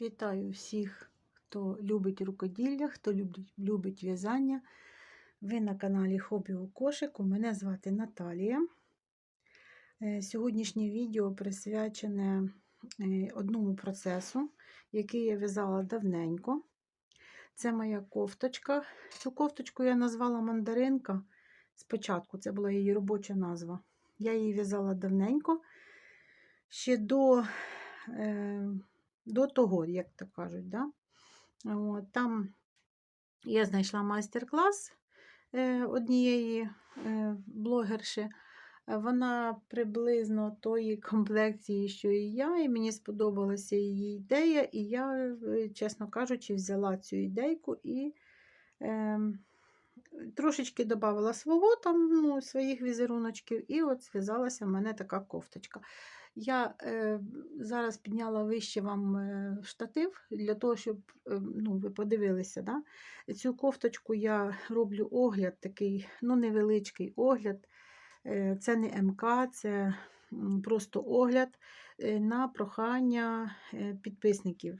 Вітаю всіх, хто любить рукоділля, хто любить, любить в'язання. Ви на каналі Хобі у кошику. Мене звати Наталія. Е, Сьогоднішнє відео присвячене е, одному процесу, який я в'язала давненько. Це моя кофточка. Цю кофточку я назвала мандаринка. Спочатку це була її робоча назва. Я її в'язала давненько. Ще до. До того, як то кажуть. Да? От, Там я знайшла майстер-клас е, однієї е, блогерші. Вона приблизно тої комплекції, що і я, і мені сподобалася її ідея, і я, е, чесно кажучи, взяла цю ідейку і е, трошечки додала свого там, ну, своїх візеруночків, і от зв'язалася в мене така кофточка. Я е, зараз підняла вище вам е, штатив для того, щоб е, ну, ви подивилися. Да? Цю кофточку я роблю огляд, такий ну, невеличкий огляд. Е, це не МК, це просто огляд е, на прохання е, підписників.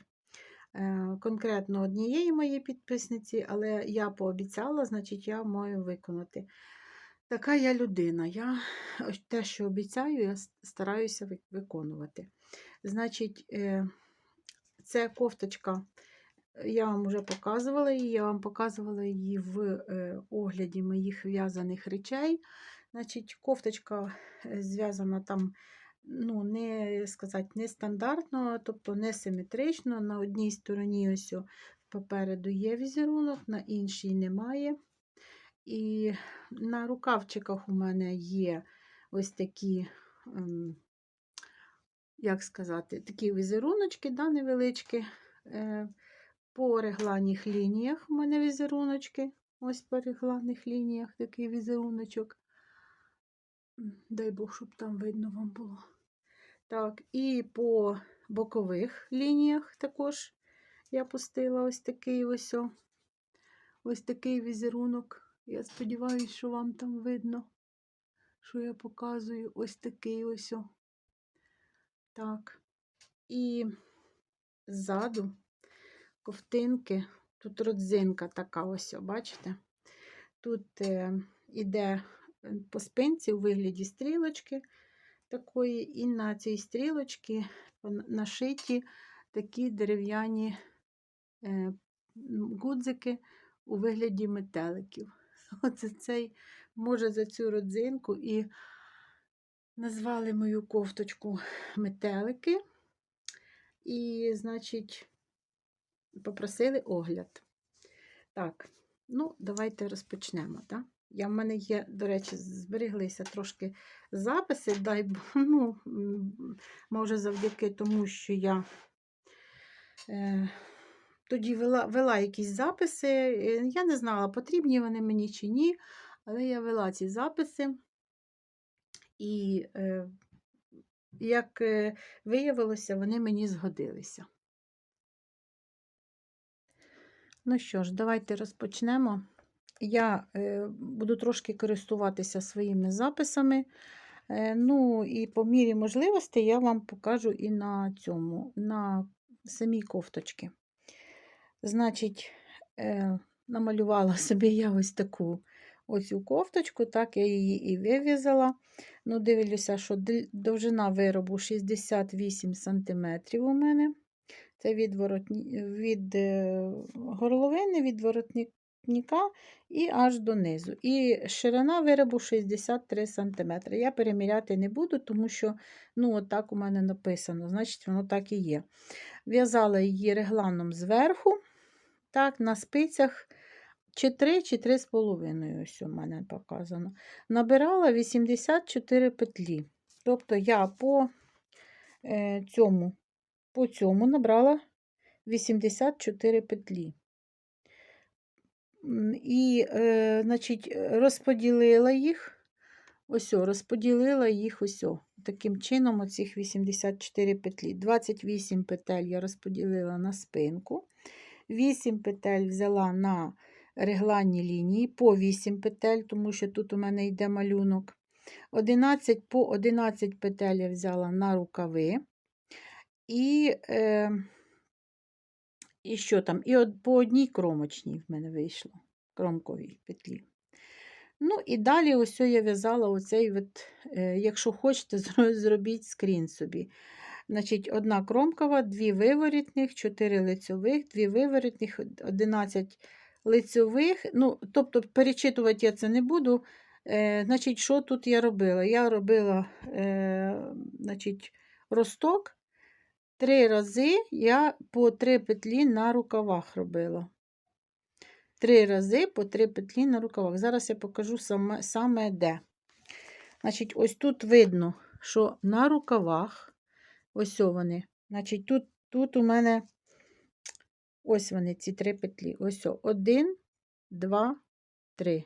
Конкретно однієї моєї підписниці, але я пообіцяла, значить, я маю виконати. Така я людина. Я те, що обіцяю, я стараюся виконувати. Значить, е, це кофточка, я вам вже показувала її, я вам показувала її в е, огляді моїх в'язаних речей. Значить, кофточка е, зв'язана там, ну, не сказати, не стандартно, тобто не симетрично. На одній стороні ось попереду є візерунок, на іншій немає. І на рукавчиках у мене є ось такі, ем, як сказати, такі візеруночки, да, невеличкі. Е, по регланних лініях у мене візеруночки. Ось по регланних лініях такий візеруночок. Дай Бог, щоб там видно вам було. Так, і по бокових лініях також я пустила ось такий ось ось такий візерунок. Я сподіваюся, що вам там видно, що я показую ось такий ось. О. Так. І ззаду ковтинки, тут родзинка така ось, бачите? Тут е, іде е, по спинці у вигляді стрілочки такої, і на цій стрілочці нашиті такі дерев'яні е, гудзики у вигляді метеликів. Оце цей, може, за цю родзинку і назвали мою кофточку метелики. І, значить, попросили огляд. Так, ну, давайте розпочнемо. так? Я в мене є, до речі, збереглися трошки записи, дай ну, може, завдяки тому, що я. Е, тоді вела вела якісь записи. Е, я не знала, потрібні вони мені чи ні, але я вела ці записи. І, е, як е, виявилося, вони мені згодилися. Ну що ж, давайте розпочнемо. Я буду трошки користуватися своїми записами. Ну, і по мірі можливості я вам покажу і на цьому, на самій кофточці. Значить, е, намалювала собі я ось таку оцю кофточку, так, я її і вив'язала. Ну, Дивлюся, що довжина виробу 68 см у мене. Це від воротні, від е, горловини, від воротника і аж донизу. І ширина виробу 63 см. Я переміряти не буду, тому що ну, так у мене написано, значить, воно так і є. В'язала її регланом зверху. Так, на спицях чи 3, чи 3,5, ось у мене показано. Набирала 84 петлі. Тобто я по е, цьому по цьому набрала 84 петлі. І, е, значить, розподілила їх, ось, розподілила їх ось таким чином, оцих 84 петлі. 28 петель я розподілила на спинку. 8 петель взяла на регланні лінії, по 8 петель, тому що тут у мене йде малюнок. 11 по 11 петель я взяла на рукави. І е, І що там? І от по одній кромочній в мене вийшло, кромковій петлі. Ну, і далі ось я в'язала оцей, от, е, якщо хочете, зробіть скрін собі. Значить, одна кромкова, дві виворітних, чотири лицьових, дві виворітних, 11 лицьових. Ну, тобто, перечитувати я це не буду. Е, значить, що тут я робила? Я робила е, значить, росток. Три рази я по три петлі на рукавах робила. Три рази по три петлі на рукавах. Зараз я покажу саме, саме де. Значить, ось тут видно, що на рукавах, ось вони. Значить, тут, тут у мене ось вони, ці три петлі. Ось. Один, два, три.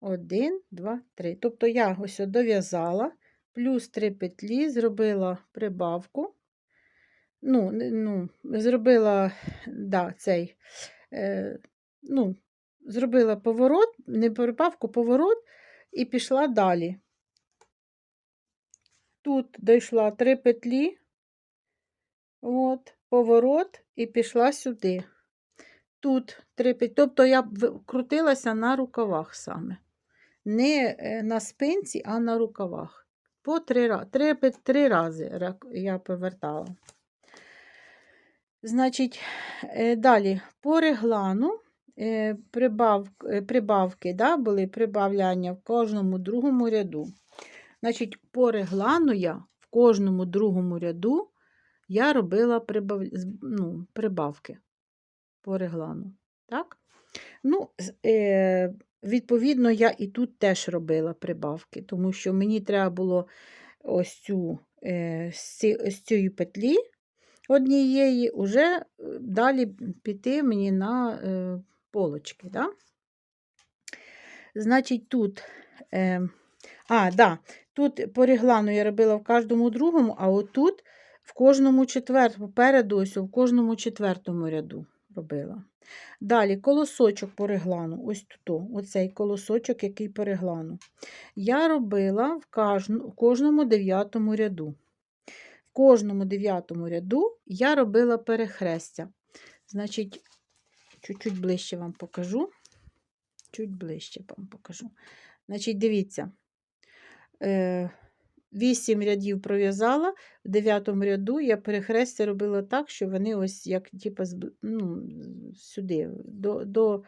Один, два, три. Тобто я ось дов'язала, плюс три петлі, зробила прибавку. Ну, ну, зробила, да, цей, е, ну, зробила поворот, не прибавку, поворот, і пішла далі. Тут дійшла три петлі, от, поворот, і пішла сюди. Тут три петлі. Тобто я крутилася на рукавах саме. Не е, на спинці, а на рукавах. По три, три, три рази я повертала. Значить, е, далі по реглану е, прибав, прибавки да, були прибавляння в кожному другому ряду. Значить, по реглану я в кожному другому ряду я робила прибав, ну, прибавки по реглану. Так? Ну, е, відповідно, я і тут теж робила прибавки, тому що мені треба було ось цю е, з ці- з цієї петлі однієї уже е, далі піти мені на е, полочки. Да? Значить, тут, а, да, тут по реглану я робила в кожному другому, а отут в кожному четвертому, попереду ось в кожному четвертому ряду робила. Далі колосочок по реглану, ось тут, оцей колосочок, який по реглану. Я робила в в кожному дев'ятому ряду. В кожному дев'ятому ряду я робила перехрестя. Значить, чуть-чуть ближче вам покажу. Чуть ближче вам покажу. Значить, дивіться. Е, 8 рядів пров'язала, в дев'ятому ряду я перехрестя робила так, що вони ось як типу, ну, сюди до, до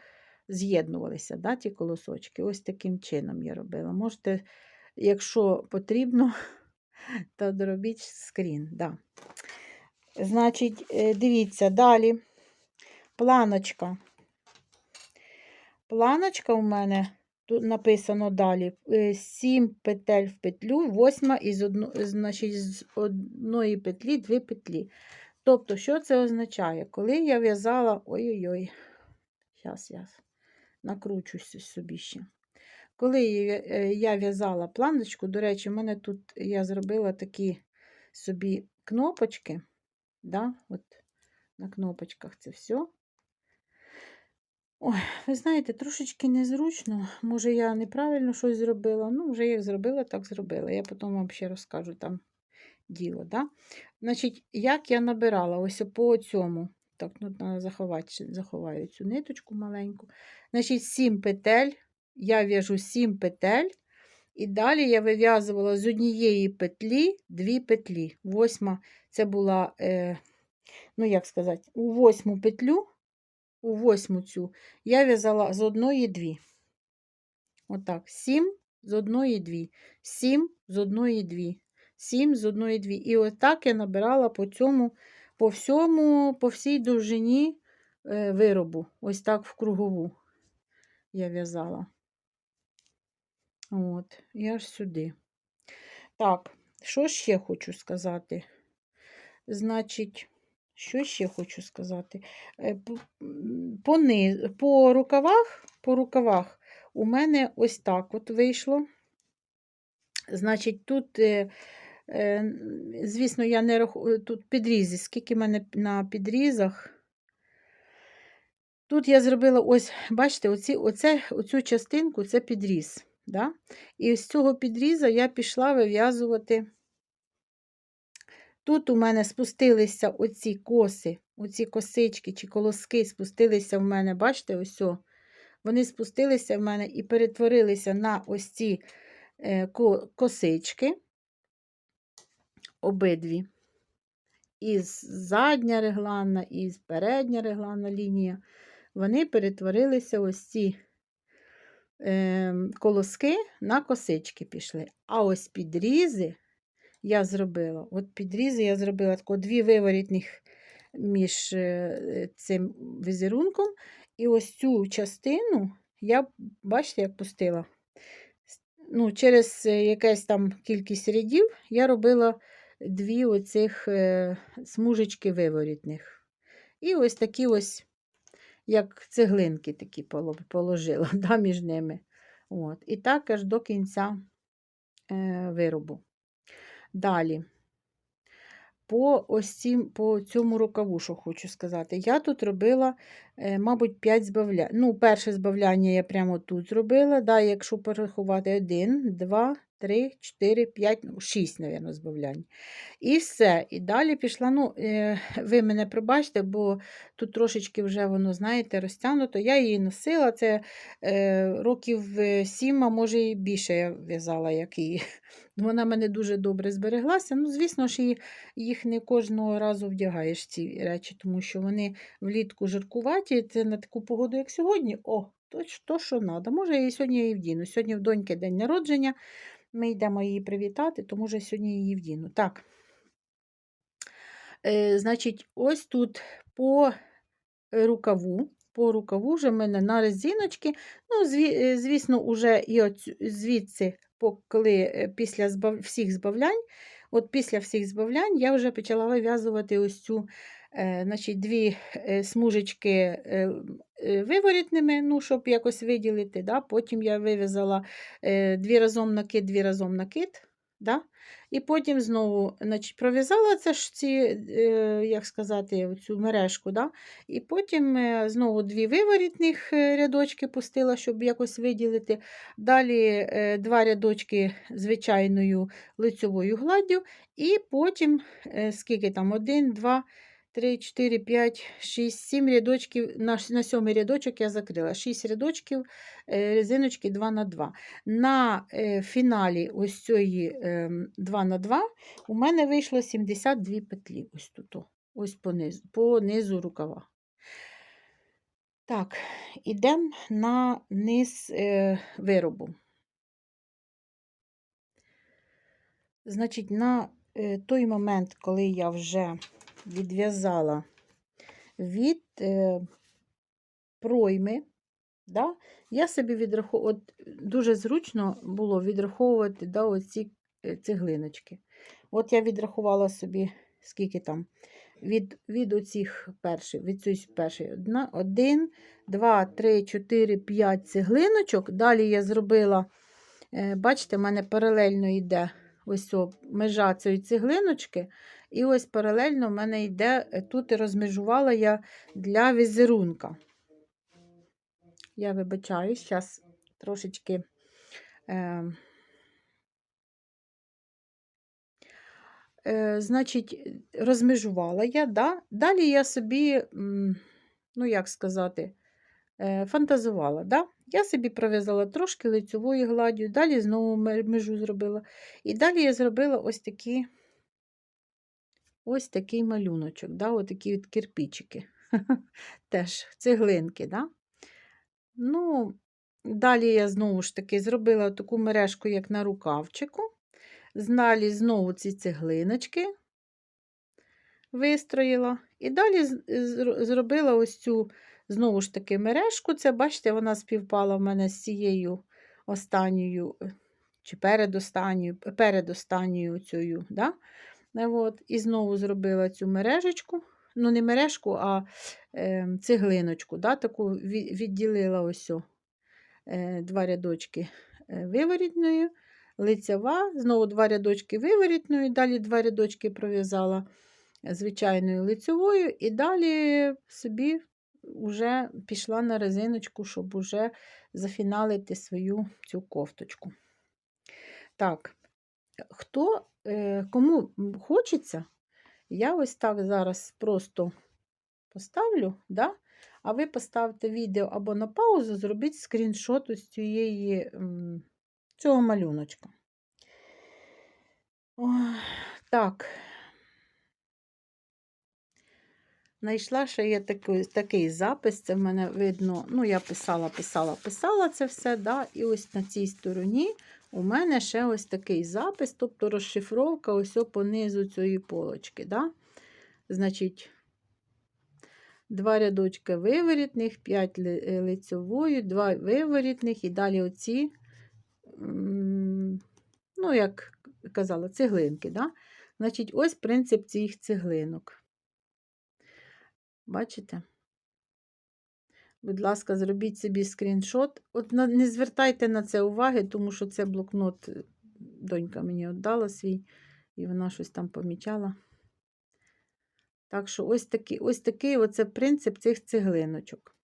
з'єднувалися, да, ті колосочки. Ось таким чином я робила. Можете, якщо потрібно, то доробіть скрін. Да. Значить, е, дивіться, далі планочка. Планочка у мене тут написано далі: 7 петель в петлю, 8 із одно, значить, з одної петлі дві петлі. Тобто, що це означає? Коли я в'язала. Ой-ой-ой, зараз я накручусь собі ще. Коли е, я в'язала планочку, до речі, в мене тут я зробила такі собі кнопочки. Да? От на кнопочках це все. Ой, ви знаєте, трошечки незручно. Може, я неправильно щось зробила. Ну, вже як зробила, так зробила. Я потім вам ще розкажу там діло. Да? Значить, як я набирала ось по цьому. Так, ну, треба заховати, заховаю цю ниточку маленьку. Значить, 7 петель. Я в'яжу 7 петель. І далі я вив'язувала з однієї петлі дві петлі. Восьма це була, е, ну як сказати, у восьму петлю, у восьму цю я в'язала з одної дві. Отак, сім з одної дві, сім з одної дві, сім з одної дві. І отак я набирала по цьому, по всьому, по всій довжині е, виробу. Ось так в кругову я в'язала. От, і аж сюди. Так, що ще хочу сказати? Значить, що ще хочу сказати? Е, По, ни- по рукавах, по рукавах у мене ось так от вийшло. Значить, тут, е, е, звісно, я не рахую, тут підрізи, скільки в мене на підрізах. Тут я зробила ось, бачите, оці, оце, оцю частинку це підріз. Да? І з цього підріза я пішла вив'язувати Тут у мене спустилися оці коси, оці косички чи колоски спустилися в мене, бачите, ось. о. Вони спустилися в мене і перетворилися на ось ці е, ко- косички, обидві. І задня регланна, і передня регланна лінія. Вони перетворилися ось ці е, колоски на косички пішли. А ось підрізи я зробила. От підрізи я зробила тако дві виворітних між е, цим візерунком. І ось цю частину я, бачите, як пустила. Ну, через е, якась там кількість рядів я робила дві оцих е, смужечки виворітних. І ось такі ось, як цеглинки такі положила да, між ними. От. І так аж до кінця е, виробу. Далі. По ось цім, по цьому рукаву, що хочу сказати. Я тут робила, е, мабуть, 5 збавлянь. Ну, перше збавляння я прямо тут зробила. Да, якщо порахувати 1, 2, 3, 4, 5, ну, 6, мабуть, збавлянь. І все. І далі пішла. Ну, е, ви мене пробачте, бо тут трошечки вже воно, знаєте, розтягнуто. Я її носила. Це е, років 7, а може і більше я в'язала, як її. Вона мене дуже добре збереглася. Ну, звісно ж, їх не кожного разу вдягаєш ці речі, тому що вони влітку жаркуваті. Це на таку погоду, як сьогодні. О, то, що треба. Може, я її сьогодні її вдіну. Сьогодні в доньки день народження. Ми йдемо її привітати, то може сьогодні її вдіну. Так. Е, значить, ось тут по рукаву. По рукаву вже в мене на резиночки. Ну, е, звісно, уже і звідси, коли е, після всіх збавлянь, от після всіх збавлянь я вже почала вив'язувати ось цю значить, дві е, смужечки е, е, виворітними, ну, щоб якось виділити. Да? Потім я вив'язала е, дві разом накид, дві разом накид. Да? І потім знову значить, пров'язала це ж ці, е, як сказати, цю мережку. Да? І потім е, знову дві виворітних е, рядочки пустила, щоб якось виділити. Далі е, два рядочки звичайною лицьовою гладдю. І потім, е, скільки там, один, два, три, чотири, п'ять, шість, сім рядочків. На, на сьомий рядочок я закрила. Шість рядочків е, резиночки 2 на 2 На е, фіналі ось цієї е, 2 на 2 у мене вийшло 72 петлі. Ось тут. Ось по низу, по низу рукава. Так, ідемо на низ е, виробу. Значить, на е, той момент, коли я вже відв'язала від е, пройми, да, я собі відраховую, от дуже зручно було відраховувати да, оці е, цеглиночки. От я відрахувала собі, скільки там, від, від оцих перших, від цієї першої, одна, один, два, три, чотири, п'ять цеглиночок. Далі я зробила, е, бачите, в мене паралельно йде ось о, межа цієї цеглиночки. І ось паралельно в мене йде, е, тут розмежувала я для візерунка. Я вибачаюсь, зараз трошечки. Е, е, значить, розмежувала я, да? далі я собі, ну як сказати, е, фантазувала. Да? Я собі пров'язала трошки лицьовою гладдю, далі знову межу зробила. І далі я зробила ось такі, ось такий малюночок, да? ось такі от кирпичики. Теж цеглинки. Да? Ну, далі я знову ж таки зробила таку мережку, як на рукавчику. Далі знову ці цеглиночки вистроїла. І далі зробила ось цю знову ж таки мережку. Це, бачите, вона співпала в мене з цією останньою, е, чи передостанньою, передостанньою цією. Да? Е, От. І знову зробила цю мережечку. Ну, не мережку, а е, цеглиночку. Да? Таку відділила ось о, е, два рядочки е, виворітною, лицева, знову два рядочки виворітною, далі два рядочки пров'язала звичайною лицевою, і далі собі вже пішла на резиночку, щоб уже зафіналити свою цю кофточку. Так, хто, е, кому хочеться, Я ось так зараз просто поставлю, да? а ви поставте відео або на паузу, зробіть скріншот ось цієї, цього малюночка. Так. Знайшла, що є такий, такий запис, це в мене видно, ну, я писала, писала, писала це все, да, і ось на цій стороні у мене ще ось такий запис, тобто розшифровка ось по низу цієї полочки. Да? Значить, два рядочки виворітних, 5 лицьової, два виворітних і далі оці, ну, як казала, цеглинки. Да? Значить, ось принцип цих цеглинок. Бачите? Будь ласка, зробіть собі скріншот. От не звертайте на це уваги, тому що це блокнот е, донька мені віддала свій, і вона щось там помічала. Так що ось такий, ось такий оце принцип цих цеглиночок.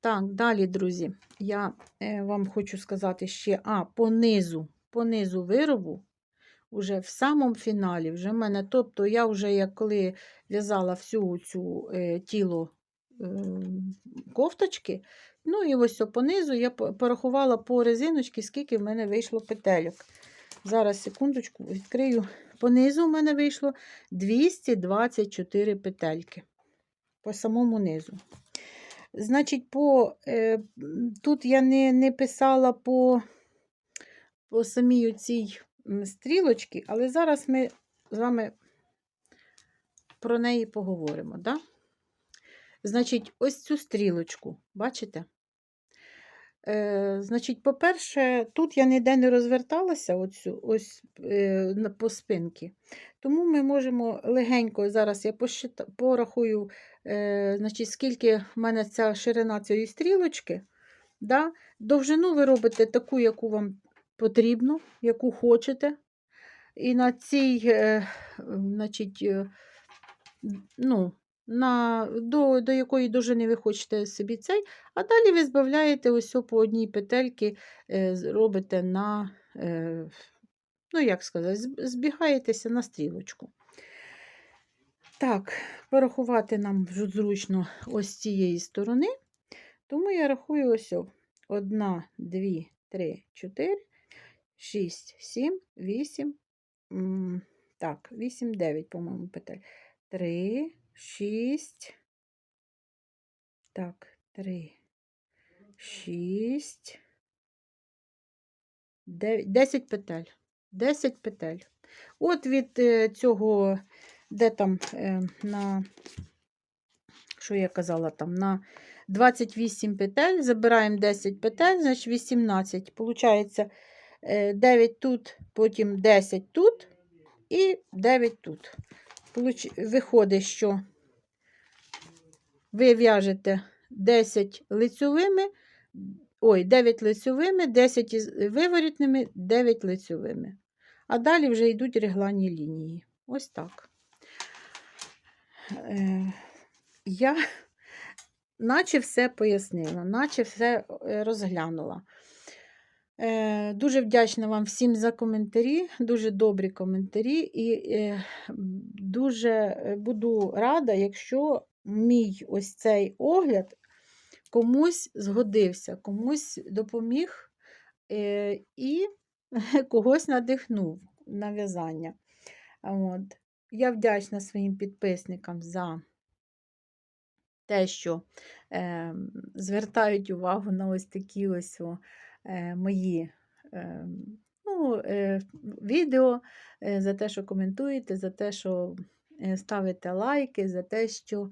Так, далі, друзі, я е, вам хочу сказати ще, а, по низу, по низу виробу, уже в самому фіналі, вже в мене, тобто я вже як коли в'язала всю цю е, тіло е, кофточки, ну і ось по низу я порахувала по резиночці, скільки в мене вийшло петельок. Зараз, секундочку, відкрию. По низу в мене вийшло 224 петельки. По самому низу. Значить, по, е, тут я не, не писала по, по самій цій стрілочці, але зараз ми з вами про неї поговоримо. Да? Значить, ось цю стрілочку, бачите? Е, значить, по-перше, тут я ніде не розверталася оцю, ось е, по спинці. Тому ми можемо легенько, зараз я посчита, порахую, е, значить, скільки в мене ця ширина цієї стрілочки. Да? Довжину ви робите таку, яку вам потрібно, яку хочете. І на цій, е, значить, е, ну, на, до, до якої довжини ви хочете собі цей, а далі ви збавляєте ось по одній петельки, е, робите на, ну, як сказати, збігаєтеся на стрілочку. Так, порахувати нам зручно ось з цієї сторони. Тому я рахую ось о. одна, дві, три, чотири, шість, сім, вісім. м, Так, вісім, дев'ять, по-моєму, петель. Три, шість. Так, три, шість. Дев'ять, десять петель. Десять петель. От від е, цього, де там е, на, що я казала, там на 28 петель, забираємо 10 петель, значить 18. Получається 9 тут, потім 10 тут і 9 тут. Виходить, що ви в'яжете 10 лицьовими, ой, 9 лицьовими, 10 із виворітними, 9 лицьовими. А далі вже йдуть регланні лінії. Ось так. Е, я наче все пояснила, наче все е, розглянула. Е, Дуже вдячна вам всім за коментарі, дуже добрі коментарі, і е, дуже е, буду рада, якщо мій ось цей огляд комусь згодився, комусь допоміг і когось надихнув на в'язання. От. Я вдячна своїм підписникам за те, що е, звертають увагу на ось такі ось мої е, ну, е, відео, е, за те, що коментуєте, за те, що е, ставите лайки, за те, що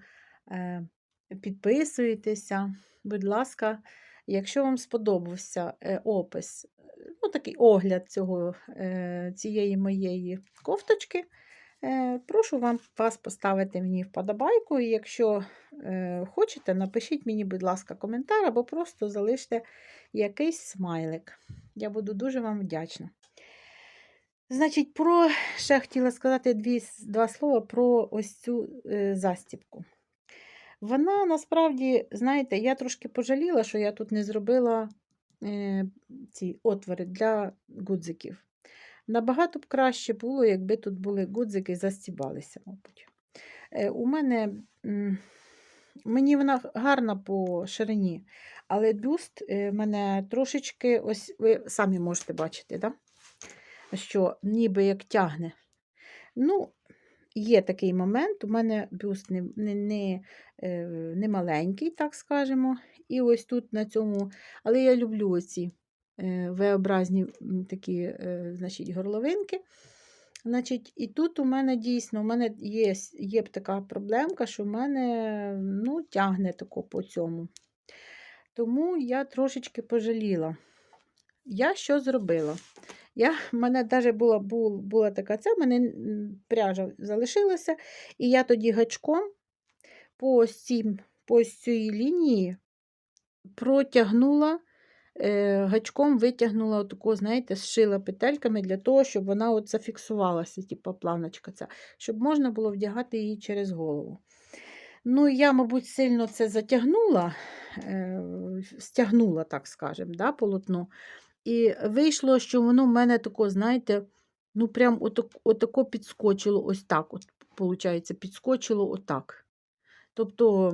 е, підписуєтеся. Будь ласка, якщо вам сподобався е, опис, ну, такий огляд цього, е, цієї моєї кофточки, е, прошу вам вас поставити мені вподобайку. І якщо е, хочете, напишіть мені, будь ласка, коментар або просто залиште якийсь смайлик. Я буду дуже вам вдячна. Значить, про ще хотіла сказати дві, два слова про ось цю е, застібку. Вона насправді, знаєте, я трошки пожаліла, що я тут не зробила е, ці отвори для гудзиків. Набагато б краще було, якби тут були гудзики застібалися, мабуть. Е, У мене мені вона гарна по ширині, але бюст е, мене трошечки, ось ви самі можете бачити, да? що ніби як тягне. Ну, є такий момент, у мене бюст не, не, не, е, не маленький, так скажемо. І ось тут на цьому, але я люблю оці е, V-образні такі е, значить, горловинки. Значить, І тут у мене дійсно у мене є, є така проблемка, що в мене ну, тягне тако по цьому. Тому я трошечки пожаліла. Я що зробила? Я, в мене навіть була, бул, була така ця, в мене пряжа залишилася, і я тоді гачком по ось, цім, по ось цій лінії протягнула, е, гачком витягнула отаку, знаєте, зшила петельками для того, щоб вона от зафіксувалася, типу планочка ця, щоб можна було вдягати її через голову. Ну, я, мабуть, сильно це затягнула, е, стягнула, так скажемо, да, полотно. І вийшло, що воно в мене тако, знаєте, ну прям отак, отако підскочило ось так. От, виходить, підскочило отак. Тобто,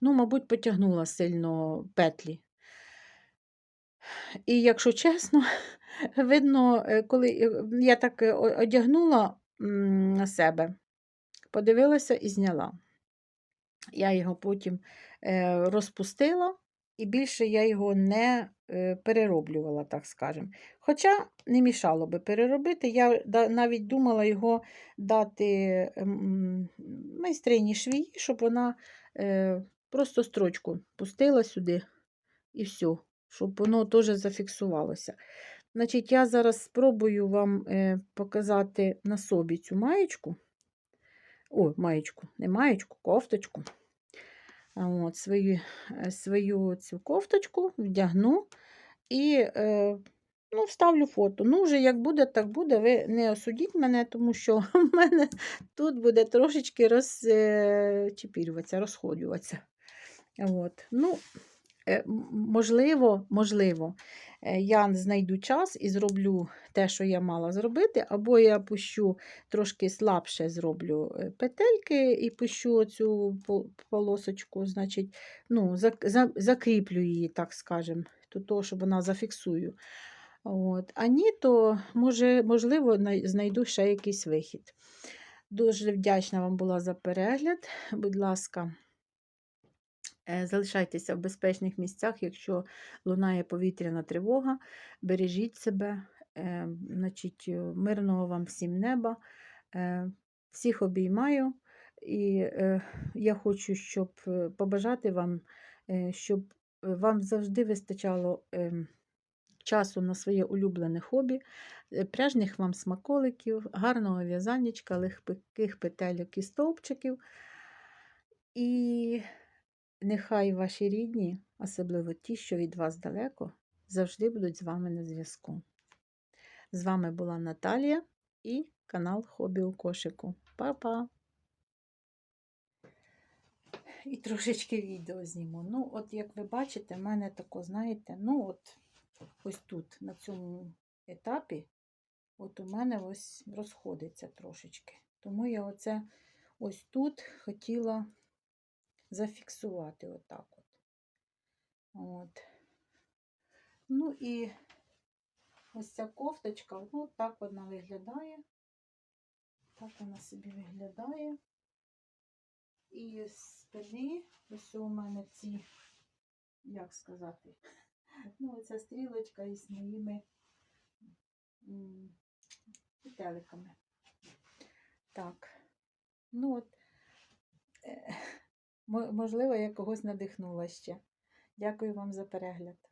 ну, мабуть, потягнула сильно петлі. І якщо чесно, видно, е, коли е, я так е, одягнула себе, подивилася і зняла. Я його потім розпустила, і більше я його не перероблювала, так скажемо. Хоча не мішало би переробити, я навіть думала його дати майстрині швії, щоб вона просто строчку пустила сюди і все, щоб воно теж зафіксувалося. Значить, я зараз спробую вам е, показати на собі цю маєчку. О, маєчку, не маєчку, кофточку. От, свою, е, свою цю кофточку вдягну і е, ну, вставлю фото. Ну, вже як буде, так буде. Ви не осудіть мене, тому що в мене тут буде трошечки розчепірюватися, розходюватися. От. Ну, можливо, можливо, е, я знайду час і зроблю те, що я мала зробити, або я пущу трошки слабше зроблю е, петельки і пущу цю полосочку, значить, ну, закріплю її, так скажемо, до того, щоб вона зафіксую. От. А ні, то може, можливо, знайду ще якийсь вихід. Дуже вдячна вам була за перегляд. Будь ласка, е, залишайтеся в безпечних місцях, якщо лунає повітряна тривога, бережіть себе, е, значить, е, мирного вам всім неба. Е, Всіх обіймаю. І е, я хочу, щоб е, побажати вам, е, щоб е, вам завжди вистачало ем, часу на своє улюблене хобі, е, пряжних вам смаколиків, гарного в'язаннячка, легких петельок і стовпчиків. І нехай ваші рідні, особливо ті, що від вас далеко, завжди будуть з вами на зв'язку. З вами була Наталія і канал Хобі у кошику. Па-па! І трошечки відео зніму. Ну, от як ви бачите, в мене тако, знаєте, ну от ось тут, на цьому етапі, от у мене ось розходиться трошечки. Тому я оце ось тут хотіла зафіксувати отак от. От. Ну і ось ця кофточка, ну так вона виглядає. Так вона собі виглядає. І з спини, ось у мене ці, як сказати, ну, оця стрілочка із моїми петеликами. Так. Ну от, е, можливо, я когось надихнула ще. Дякую вам за перегляд.